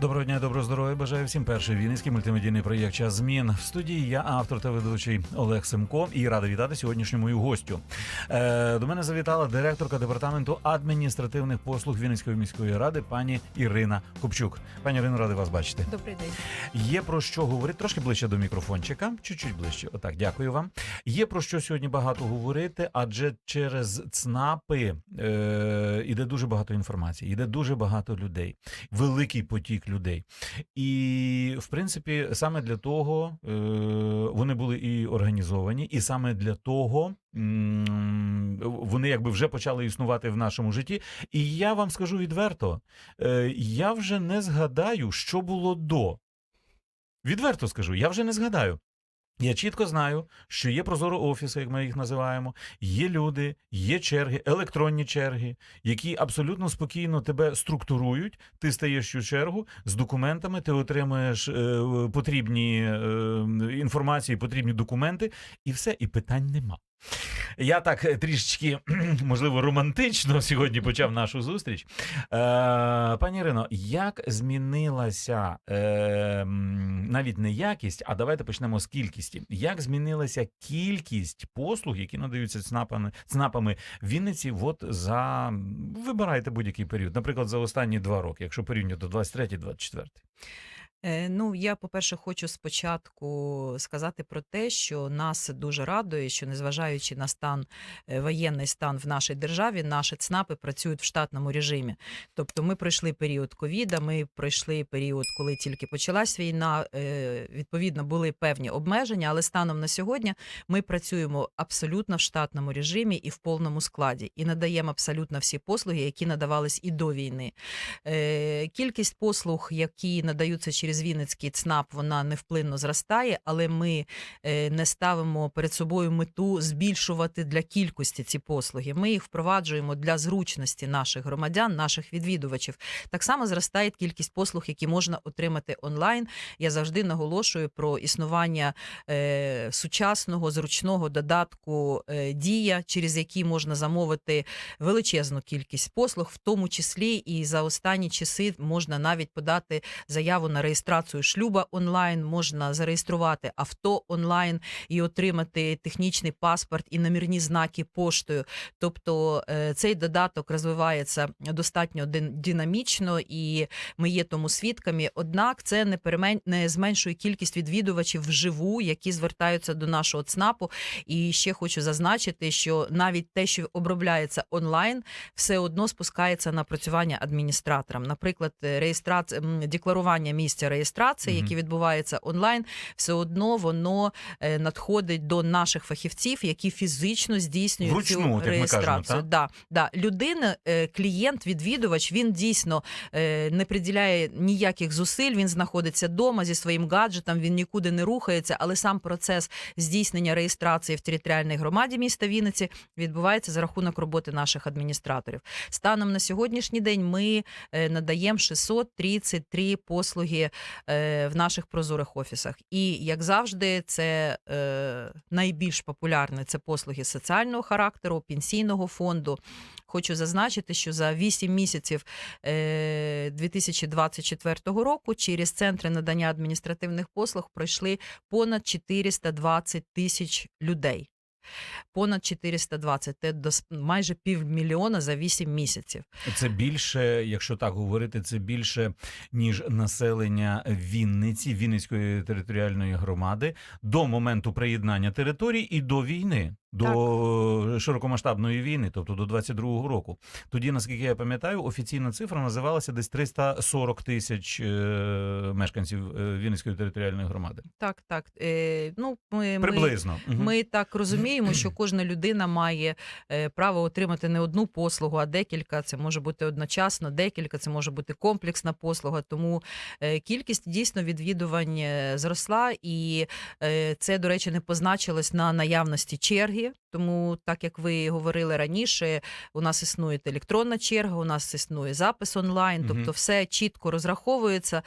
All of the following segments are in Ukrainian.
Доброго дня, доброго здоров'я. Бажаю всім перший вінницький мультимедійний проєкт Час змін в студії. Я автор та ведучий Олег Семко і радий вітати сьогоднішню мою гостю. Е, до мене завітала директорка департаменту адміністративних послуг Вінницької міської ради, пані Ірина Купчук. Пані Ірино, радий вас бачити. Добрий день. Є про що говорити трошки ближче до мікрофончика, чуть-чуть ближче. Отак, дякую вам. Є про що сьогодні багато говорити, адже через ЦНАПи е, іде дуже багато інформації, іде дуже багато людей, великий потік людей. І в принципі, саме для того е, вони були і організовані, і саме для того. Вони якби вже почали існувати в нашому житті, і я вам скажу відверто: е, я вже не згадаю, що було до. Відверто скажу, я вже не згадаю. Я чітко знаю, що є прозоро офіси, як ми їх називаємо, є люди, є черги, електронні черги, які абсолютно спокійно тебе структурують. Ти стаєш у чергу з документами, ти отримуєш е, потрібні е, інформації, потрібні документи, і все, і питань нема. Я так е, трішечки, можливо, романтично сьогодні почав нашу зустріч. Е, пані Ірино, як змінилася е, навіть не якість, а давайте почнемо з кількості. Як змінилася кількість послуг, які надаються ЦНАПами, ЦНАПами в Вінниці, от за вибирайте будь-який період, наприклад, за останні два роки, якщо порівняти 23-24. Е, Ну, я, по-перше, хочу спочатку сказати про те, що нас дуже радує, що незважаючи на стан е, воєнний стан в нашій державі, наші ЦНАПи працюють в штатному режимі. Тобто, ми пройшли період ковіда, ми пройшли період, коли тільки почалась війна. е, Відповідно, були певні обмеження, але станом на сьогодні ми працюємо абсолютно в штатному режимі і в повному складі, і надаємо абсолютно всі послуги, які надавались і до війни. Кількість послуг, які надаються через Вінницький ЦНАП, вона невплинно зростає, але ми е, не ставимо перед собою мету збільшувати для кількості ці послуги. Ми їх впроваджуємо для зручності наших громадян, наших відвідувачів. Так само зростає кількість послуг, які можна отримати онлайн. Я завжди наголошую про існування е, сучасного зручного додатку е, Дія, через який можна замовити величезну кількість послуг, в тому числі і за останні часи можна навіть подати заяву на реєстрацію шлюба онлайн, можна зареєструвати авто онлайн і отримати технічний паспорт і номерні знаки поштою. Тобто е, цей додаток розвивається достатньо дин- динамічно, і ми є тому свідками. Однак це не перемен... не зменшує кількість відвідувачів вживу, які звертаються до нашого ЦНАПу. І ще хочу зазначити, що навіть те, що обробляється онлайн, все одно спускається на працювання адміністраторам. Наприклад, реєстрація декларування місця реєстрації, Мгм. яке відбувається онлайн, все одно воно е, надходить до наших фахівців, які фізично здійснюють Вручну, цю як ми кажемо, Да, да. Людина, е, клієнт, відвідувач, він дійсно е, не приділяє ніяких зусиль. Він знаходиться вдома зі своїм гаджетом, він нікуди не рухається, але сам процес здійснення реєстрації в територіальній громаді міста Вінниці відбувається за рахунок роботи наших адміністраторів. Станом на сьогоднішній день ми надаємо 633 послуги в наших прозорих офісах. І як завжди, це е, найбільш популярне це послуги соціального характеру, пенсійного фонду. Хочу зазначити, що за 8 місяців е, 2024 року через центри надання адміністративних послуг пройшли понад 420 тисяч людей. Понад 420, це дос- майже півмільйона за 8 місяців. Це більше, якщо так говорити, це більше ніж населення Вінниці, Вінницької територіальної громади до моменту приєднання територій і до війни, до широкомасштабної війни, тобто до 22-го року. Тоді, наскільки я пам'ятаю, офіційна цифра називалася десь 340 тисяч е, мешканців е, Вінницької територіальної громади. Так, так. Е, ну, ми, ми, Приблизно. Ми так розуміємо, що кожна людина має е, право отримати не одну послугу, а декілька. Це може бути одночасно, декілька, це може бути комплексна послуга. Тому е, кількість дійсно відвідувань е, зросла, і це, до речі, не позначилось на наявності черги. Тому, так як ви говорили раніше, у нас існує електронна черга, у нас існує запис онлайн, тобто все чітко розраховується.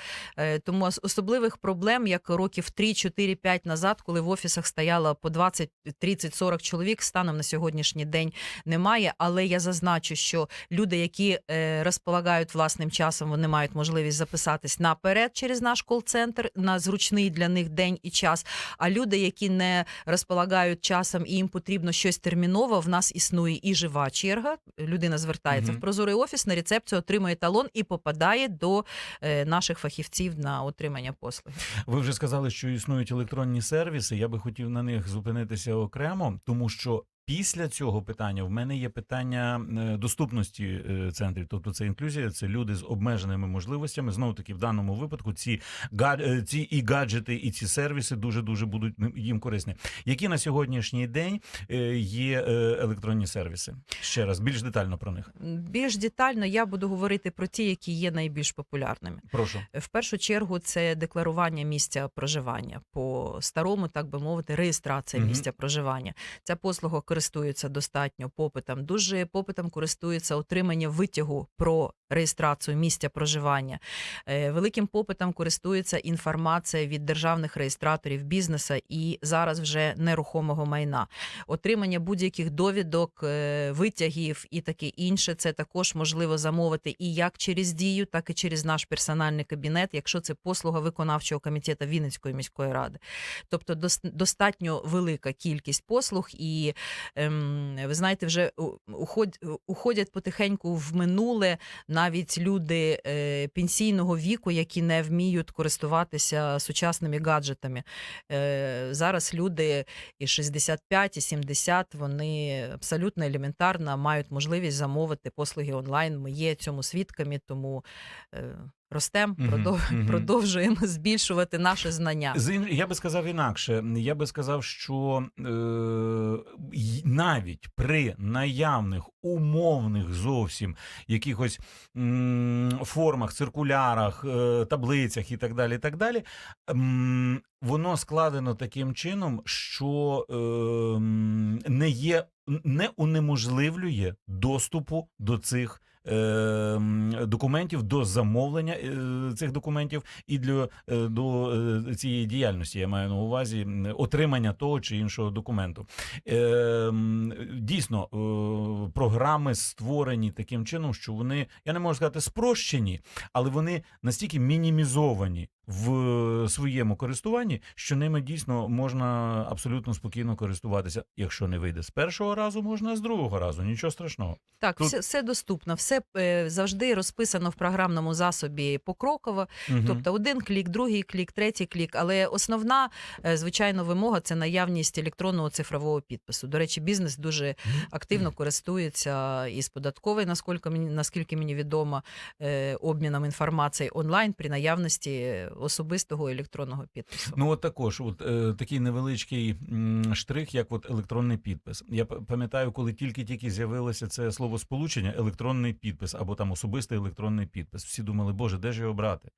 Тому особливих проблем, як років 3, 4, 5 назад, коли в офісах стояло по 20, 30, 30-40 чоловік станом на сьогоднішній день немає. Але я зазначу, що люди, які е, розполагають власним часом, вони мають можливість записатись наперед через наш кол-центр на зручний для них день і час. А люди, які не розполагають часом і їм потрібно щось терміново, в нас існує і жива черга. Людина звертається Мгм. в прозорий офіс на рецепцію, отримує талон і попадає до е, наших фахівців на отримання послуги. Ви вже сказали, що існують електронні сервіси. Я би хотів на них зупинитися окремо, тому що. Після цього питання в мене є питання е, доступності е, центрів. Тобто це інклюзія, це люди з обмеженими можливостями. Знову таки, в даному випадку ці е, ці і гаджети, і ці сервіси дуже дуже будуть їм корисні. Які на сьогоднішній день є електронні сервіси? Ще раз більш детально про них. Більш детально я буду говорити про ті, які є найбільш популярними. Прошу. В першу чергу це декларування місця проживання по старому, так би мовити, реєстрація Мгм. місця проживання. Ця послуга користується достатньо попитом. Дуже попитом користується отримання витягу про реєстрацію місця проживання. Е, Великим попитом користується інформація від державних реєстраторів бізнесу і зараз вже нерухомого майна. Отримання будь-яких довідок, е, витягів і таке інше. Це також можливо замовити і як через дію, так і через наш персональний кабінет, якщо це послуга виконавчого комітету Вінницької міської ради. Тобто дос- достатньо велика кількість послуг, і ви знаєте, вже уходять потихеньку в минуле навіть люди е, пенсійного віку, які не вміють користуватися сучасними гаджетами. Е, зараз люди і 65, і 70, вони абсолютно елементарно мають можливість замовити послуги онлайн. Ми є цьому свідками, тому е, ростемо, Мгм, продов- мгм. продовжуємо збільшувати наше знання. Я би сказав інакше. Я би сказав, що е, навіть при наявних умовних зовсім якихось м, формах, циркулярах, е, таблицях і так далі, і так далі, м, воно складено таким чином, що е, не є, не унеможливлює доступу до цих. Е, Документів до замовлення е, цих документів і для е, до е, цієї діяльності я маю на увазі отримання того чи іншого документу. Е, Дійсно, програми створені таким чином, що вони, я не можу сказати, спрощені, але вони настільки мінімізовані в своєму користуванні, що ними дійсно можна абсолютно спокійно користуватися. Якщо не вийде з першого разу, можна з другого разу. Нічого страшного. Так, Тут- все, все доступно, все е, завжди розписано в програмному засобі покроково. Мгм. Тобто один клік, другий клік, третій клік. Але основна, е, звичайно, вимога це наявність електронного цифрового підпису. До речі, бізнес дуже активно користується із податкової, наскільки мені наскільки мені відомо, е, обміном інформації онлайн при наявності особистого електронного підпису. Ну от також, от е, такий невеличкий штрих, як от електронний підпис. Я пам'ятаю, коли тільки-тільки з'явилося це слово сполучення, електронний підпис або там особистий електронний підпис. Всі думали, боже, де ж його брати?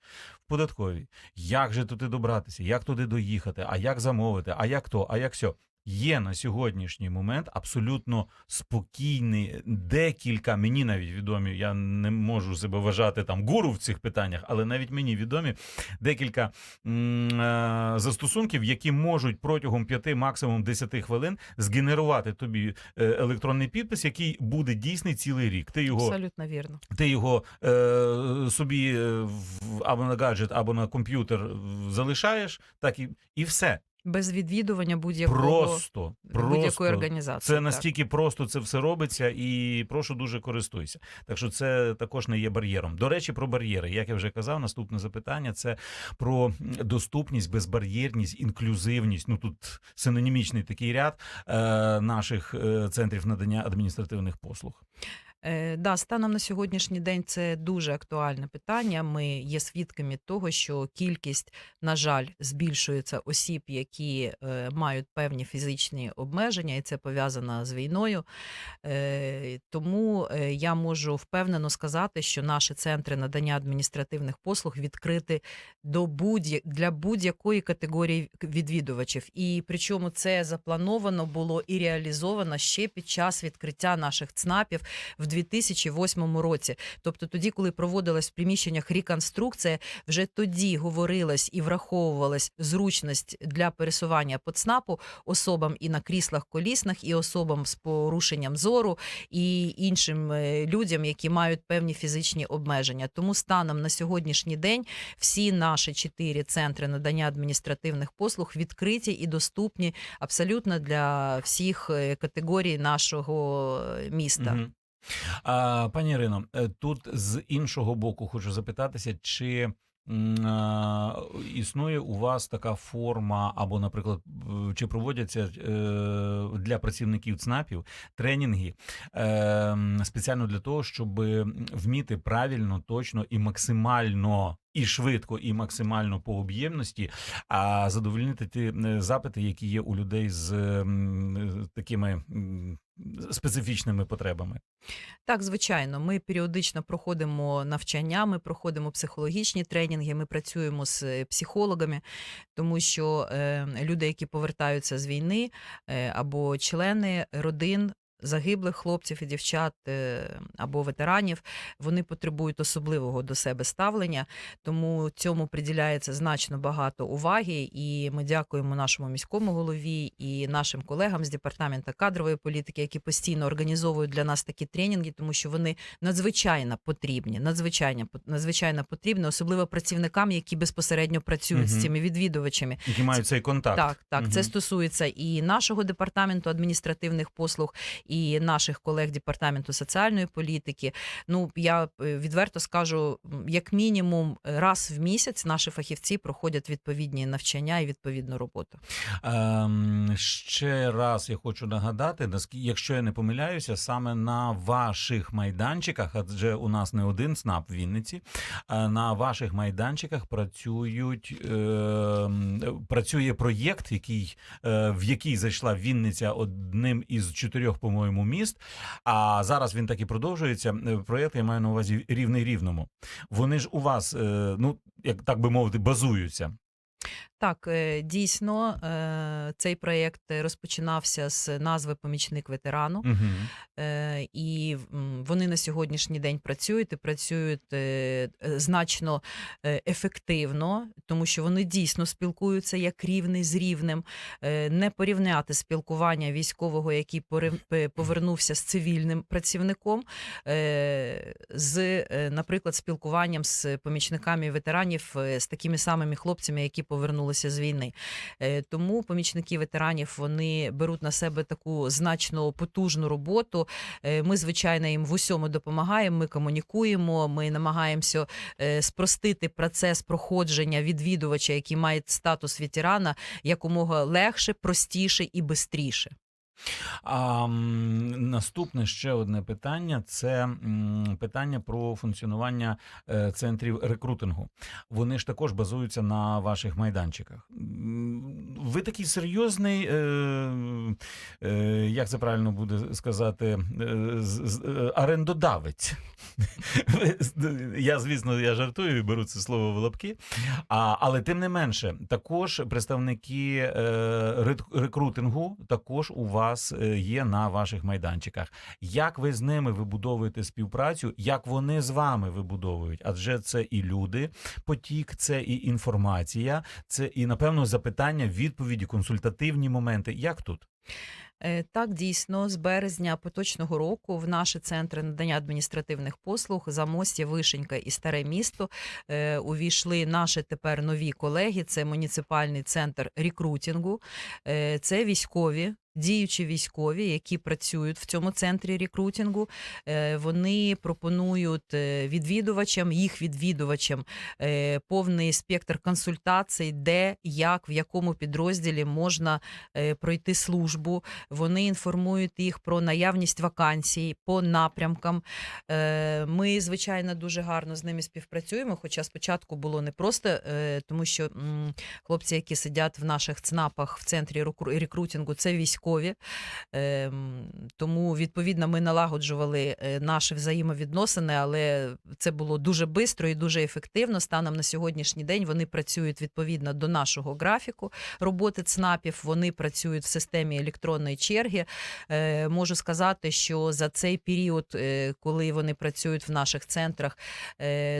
В податковій. Як же туди добратися? Як туди доїхати? А як замовити? А як то? А як сьо? Є на сьогоднішній момент абсолютно спокійний декілька мені навіть відомі. Я не можу себе вважати там гуру в цих питаннях, але навіть мені відомі декілька е, застосунків, які можуть протягом 5, максимум 10 хвилин згенерувати тобі е, електронний підпис, який буде дійсний цілий рік. Ти його Абсолютно вірно. ти його е, собі е, в- або на гаджет, або на комп'ютер залишаєш, так і, і все. Без відвідування будь-якого Просто, будь-якої організації. Це так. настільки просто це все робиться, і прошу дуже користуйся. Так що це також не є бар'єром. До речі, про бар'єри. Як я вже казав, наступне запитання це про доступність, безбар'єрність, інклюзивність. Ну тут синонімічний такий ряд е, наших е, центрів надання адміністративних послуг. Е, да, станом на сьогоднішній день це дуже актуальне питання. Ми є свідками того, що кількість, на жаль, збільшується осіб, які е, мають певні фізичні обмеження, і це пов'язано з війною. Е, тому е, я можу впевнено сказати, що наші центри надання адміністративних послуг відкриті до будь для будь-якої категорії відвідувачів. І причому це заплановано було і реалізовано ще під час відкриття наших ЦНАПів в 2008 році. Тобто, тоді, коли проводилась в приміщеннях реконструкція, вже тоді говорилось і враховувалась зручність для пересування по ЦНАПу особам і на кріслах колісних, і особам з порушенням зору, і іншим е, людям, які мають певні фізичні обмеження. Тому станом на сьогоднішній день всі наші чотири центри надання адміністративних послуг відкриті і доступні абсолютно для всіх е, категорій нашого е, міста. А, пані Ірино, е, тут з іншого боку хочу запитатися, чи існує у вас така форма, або, наприклад, е, чи проводяться е, для працівників ЦНАПів тренінги е, спеціально для того, щоб вміти правильно, точно і максимально. І швидко, і максимально по об'ємності, а задовольнити ті е, запити, які є у людей з такими специфічними потребами. Так, звичайно, ми періодично проходимо навчання, ми проходимо психологічні тренінги, ми працюємо з е, психологами, тому що е, люди, які повертаються з війни, е, або члени родин. Загиблих хлопців і дівчат е, або ветеранів вони потребують особливого до себе ставлення, тому цьому приділяється значно багато уваги. І ми дякуємо нашому міському голові і нашим колегам з департаменту кадрової політики, які постійно організовують для нас такі тренінги, тому що вони надзвичайно потрібні, надзвичайно надзвичайно потрібні, особливо працівникам, які безпосередньо працюють Мгм. з цими відвідувачами. які мають цей контакт. Так, так, це стосується і нашого департаменту адміністративних послуг, і наших колег департаменту соціальної політики. Ну я е, відверто скажу, як мінімум раз в місяць наші фахівці проходять відповідні навчання і відповідну роботу. Ем, ще раз я хочу нагадати, якщо я не помиляюся, саме на ваших майданчиках, адже у нас не один ЦНАП в Вінниці, а на ваших майданчиках працюють ем, працює проєкт, який е, в який зайшла Вінниця одним із чотирьох, по-моєму, міст. А зараз він так і продовжується. Е, Проєкт я маю на увазі рівний рівному. Вони ж у вас, е, ну як так би мовити, базуються. Так, е, дійсно, е, цей проєкт розпочинався з назви Помічник ветерану. Угу. Е, І вони на сьогоднішній день працюють і працюють е, е, значно е, ефективно, тому що вони дійсно спілкуються як рівний з рівнем. Е, Не порівняти спілкування військового, який повернувся з цивільним працівником, е, з, е, наприклад, спілкуванням з помічниками ветеранів, е, з такими самими хлопцями, які повернулися з війни. Е, Тому помічники ветеранів вони беруть на себе таку значно потужну роботу. Е, Ми, звичайно, їм в усьому допомагаємо. Ми комунікуємо. Ми намагаємося е, спростити процес проходження відвідувача, який має статус ветерана, якомога легше, простіше і бистріше. А наступне ще одне питання це питання про функціонування е, центрів рекрутингу. Вони ж також базуються на ваших майданчиках. Ви такий серйозний, е, е, як це правильно буде сказати, орендодавець. Я, звісно, я жартую і беру це слово в лапки. Але тим не менше, також представники рекрутингу також у вас е, є на ваших майданчиках. Як ви з ними вибудовуєте співпрацю? Як вони з вами вибудовують? Адже це і люди, потік, це і інформація, це і напевно запитання, відповіді, консультативні моменти. Як тут? Е, Так, дійсно, з березня поточного року в наші центри надання адміністративних послуг Замостя, Вишенька і Старе місто е, увійшли наші тепер нові колеги. Це муніципальний центр рекрутингу, це військові. Діючі військові, які працюють в цьому центрі рекрутингу, е, вони пропонують е, відвідувачам, їх відвідувачам е, повний спектр консультацій, де, як, в якому підрозділі можна пройти службу. Вони інформують їх про наявність вакансій по напрямкам. Ми, звичайно, дуже гарно з ними співпрацюємо. Хоча спочатку було непросто, тому що хлопці, які сидять в наших ЦНАПах в центрі рекрутингу, це військові. Ем, Тому, відповідно, ми налагоджували е, наші взаємовідносини, але це було дуже швидко і дуже ефективно. Станом на сьогоднішній день вони працюють відповідно до нашого графіку роботи ЦНАПів. Вони працюють в системі електронної черги. Е, Можу сказати, що за цей період, е, коли вони працюють в наших центрах,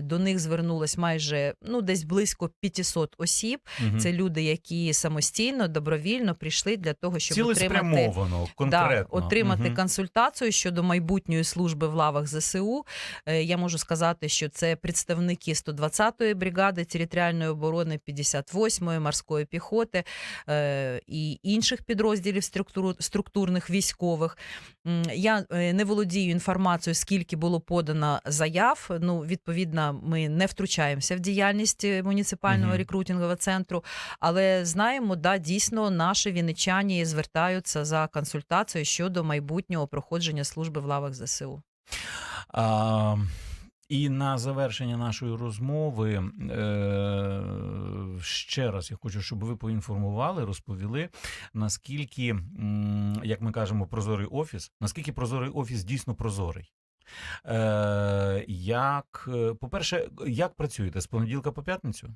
до них звернулось майже ну десь близько 500 осіб. Мгм. Це люди, які самостійно, добровільно прийшли для того, щоб отримати Цілеспрямовано, конкретно. Да, отримати Мгм. консультацію щодо майбутньої служби в лавах ЗСУ. Е, Я можу сказати, що це представники 120-ї бригади територіальної оборони, 58-ї морської піхоти е, і інших підрозділів структурних військових. Я е, не володію інформацією, скільки було подано заяв. Ну, відповідно, ми не втручаємося в діяльність муніципального Мгм. рекрутингового центру, але знаємо, да, дійсно наші вінничані звертаються за консультацією щодо майбутнього проходження служби в лавах ЗСУ. А, і на завершення нашої розмови е, ще раз я хочу, щоб ви поінформували, розповіли, наскільки, як ми кажемо, прозорий офіс, наскільки прозорий офіс дійсно прозорий. Е, як, е, по-перше, як працюєте з понеділка по п'ятницю?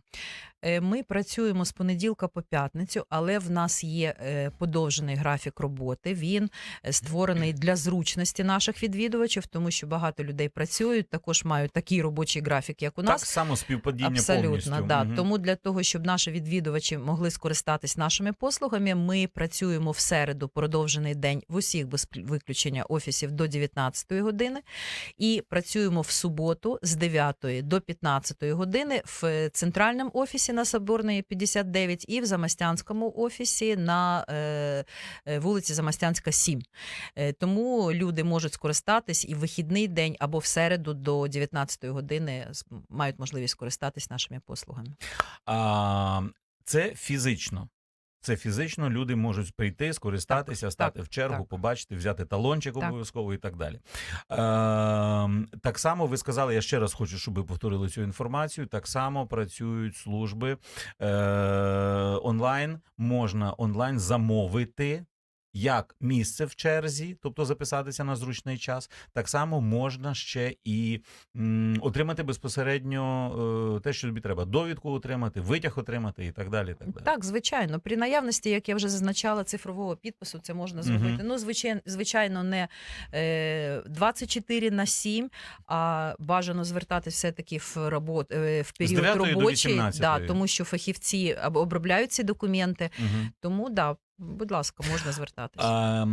Е, Ми працюємо з понеділка по п'ятницю, але в нас є подовжений графік роботи. Він створений для зручності наших відвідувачів, тому що багато людей працюють, також мають такий робочий графік, як у нас. так само співпадіння Абсолютно, повністю. да. Мгм. Тому для того, щоб наші відвідувачі могли скористатись нашими послугами, ми працюємо в середу продовжений день в усіх без виключення офісів до 19 години, і працюємо в суботу з 9 до 15 години в центральному офісі на Соборної 59 і в Замостянському офісі на е, е, вулиці Замостянська 7. Е, Тому люди можуть скористатись і в вихідний день або в середу до 19 години мають можливість скористатись нашими послугами. А, це фізично. Це фізично люди можуть прийти, скористатися, стати так, в чергу, так. побачити, взяти талончик обов'язково і так далі. Е, так само ви сказали, я ще раз хочу, щоб ви повторили цю інформацію. Так само працюють служби е, онлайн. Можна онлайн замовити. Як місце в черзі, тобто записатися на зручний час, так само можна ще і м, отримати безпосередньо е, те, що тобі треба: довідку отримати, витяг отримати і так далі. Так, далі. Так, звичайно, при наявності, як я вже зазначала, цифрового підпису це можна зробити. Мгм. Ну, звичайно, звичайно, не е, 24 на 7, а бажано звертатись все-таки в робот, е, в період 9 робочий, да, тому що фахівці обробляють ці документи. Мгм. Тому да, будь ласка, можна звертатись. А,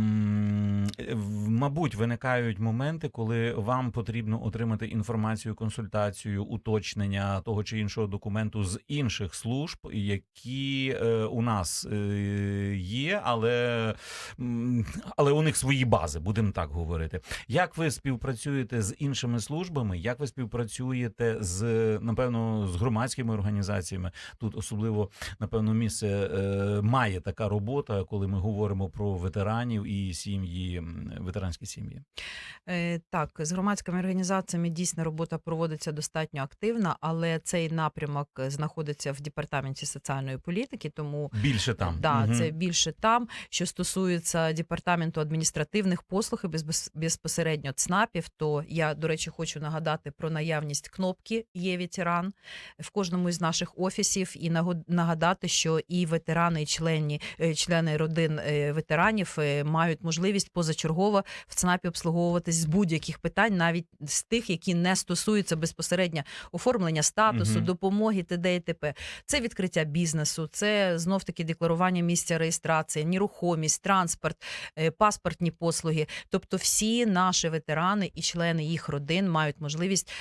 в- мабуть, виникають моменти, коли вам потрібно отримати інформацію, консультацію, уточнення того чи іншого документу з інших служб, які е, у нас е, є, але, але у них свої бази, будемо так говорити. Як ви співпрацюєте з іншими службами? Як ви співпрацюєте з напевно з громадськими організаціями? Тут особливо напевно місце е, має така робота, коли ми говоримо про ветеранів і сім'ї, ветеранські сім'ї. Е, Так, з громадськими організаціями дійсно робота проводиться достатньо активно, але цей напрямок е, знаходиться в департаменті соціальної політики, тому Більше там. Да, Мгм. це більше там. Що стосується департаменту адміністративних послуг і без- безпосередньо ЦНАПів, то я, до речі, хочу нагадати про наявність кнопки Є ветеран в кожному із наших офісів, і нагадати, що і ветерани, і члені, е, члени родин е, ветеранів е, мають можливість позачергово в ЦНАПі обслуговуватись з будь-яких питань, навіть з тих, які не стосуються безпосередньо оформлення статусу, Мгм. допомоги т.д. і т.п. Це відкриття бізнесу, це знов таки декларування місця реєстрації, нерухомість, транспорт, е, паспортні послуги. Тобто, всі наші ветерани і члени їх родин мають можливість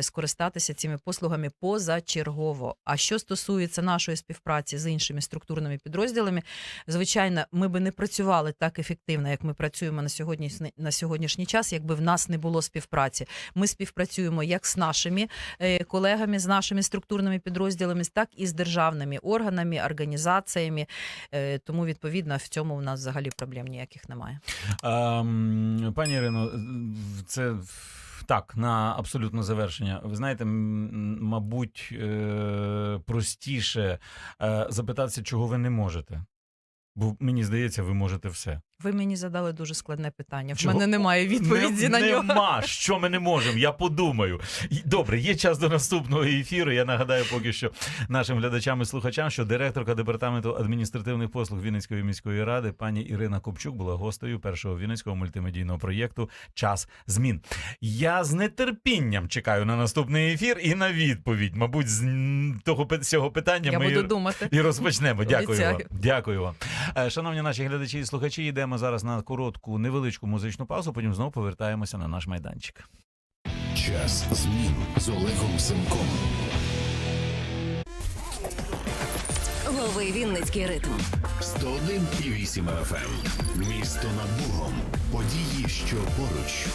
скористатися цими послугами позачергово. А що стосується нашої співпраці з іншими структурними підрозділами, звичайно, ми би не працювали так ефективно, як ми працюємо на сьогодні на сьогоднішній час, якби в нас не було співпраці. Ми співпрацюємо як з нашими е, колегами, з нашими структурними підрозділами, так і з державними органами, організаціями. Е, Тому, відповідно, в цьому у нас взагалі проблем ніяких немає. А, пані Ірино, це так, на абсолютне завершення. Ви знаєте, мабуть, е, простіше запитатися, чого ви не можете. Бо мені здається, ви можете все. Ви мені задали дуже складне питання. В Чого? мене немає відповіді Не- на нього. Нема, що ми не можемо, я подумаю. Добре, є час до наступного ефіру. Я нагадаю поки що нашим глядачам і слухачам, що директорка департаменту адміністративних послуг Вінницької міської ради пані Ірина Копчук була гостею першого вінницького мультимедійного проєкту Час змін. Я з нетерпінням чекаю на наступний ефір і на відповідь. Мабуть, з того цього питання Я ми буду і- думати. і розпочнемо. Дякую вам. Дякую вам. Е, Шановні наші глядачі і слухачі, йдемо зараз на коротку невеличку музичну паузу, потім знову повертаємося на наш майданчик. Час змін з Олегом Семком. Голови Вінницький ритм. 101,8 FM. Місто над Богом. Події, що поруч.